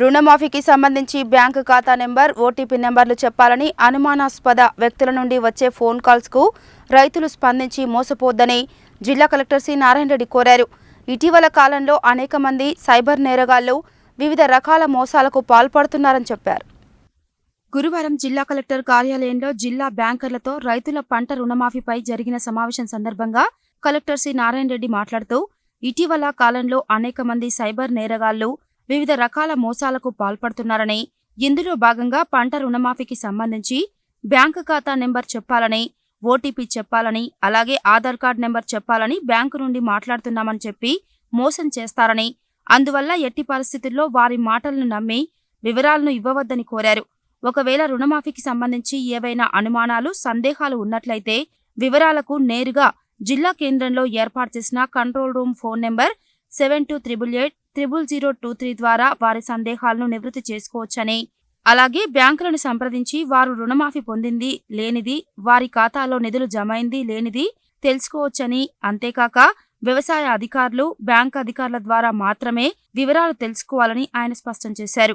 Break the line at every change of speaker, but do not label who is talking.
రుణమాఫీకి సంబంధించి బ్యాంకు ఖాతా నెంబర్ ఓటీపీ నెంబర్లు చెప్పాలని అనుమానాస్పద వ్యక్తుల నుండి వచ్చే ఫోన్ కాల్స్కు రైతులు స్పందించి మోసపోద్దని జిల్లా కలెక్టర్ సి. నారాయణ రెడ్డి కోరారు. ఇటీవల కాలంలో అనేక మంది సైబర్ నేరగాళ్ళు వివిధ రకాల మోసాలకు పాల్పడుతున్నారని చెప్పారు. గురువారం జిల్లా కలెక్టర్ కార్యాలయంలో జిల్లా బ్యాంకర్లతో రైతుల పంట రుణమాఫీపై జరిగిన సమావేశం సందర్భంగా కలెక్టర్ సి. నారాయణ రెడ్డి మాట్లాడుతూ ఇటీవల కాలంలో అనేక మంది సైబర్ నేరగాళ్ళు వివిధ రకాల మోసాలకు పాల్పడుతున్నారని ఇందులో భాగంగా పంట రుణమాఫీకి సంబంధించి బ్యాంకు ఖాతా నెంబర్ చెప్పాలని ఓటీపీ చెప్పాలని అలాగే ఆధార్ కార్డ్ నెంబర్ చెప్పాలని బ్యాంకు నుండి మాట్లాడుతున్నామని చెప్పి మోసం చేస్తారని అందువల్ల ఎట్టి పరిస్థితుల్లో వారి మాటలను నమ్మి వివరాలను ఇవ్వవద్దని కోరారు. ఒకవేళ రుణమాఫీకి సంబంధించి ఏవైనా అనుమానాలు సందేహాలు ఉన్నట్లయితే వివరాలకు నేరుగా జిల్లా కేంద్రంలో ఏర్పాటు చేసిన control room phone number seven two triple eight triple zero two three ద్వారా వారి సందేహాలను నివృత్తి చేసుకోవచ్చని. అలాగే బ్యాంకులను సంప్రదించి వారు రుణమాఫీ పొందింది లేనిది వారి ఖాతాలో నిధులు జమైంది లేనిది తెలుసుకోవచ్చని. అంతేకాక వ్యవసాయ అధికారులు బ్యాంక్ అధికారుల ద్వారా మాత్రమే వివరాలు తెలుసుకోవాలని ఆయన స్పష్టం చేశారు.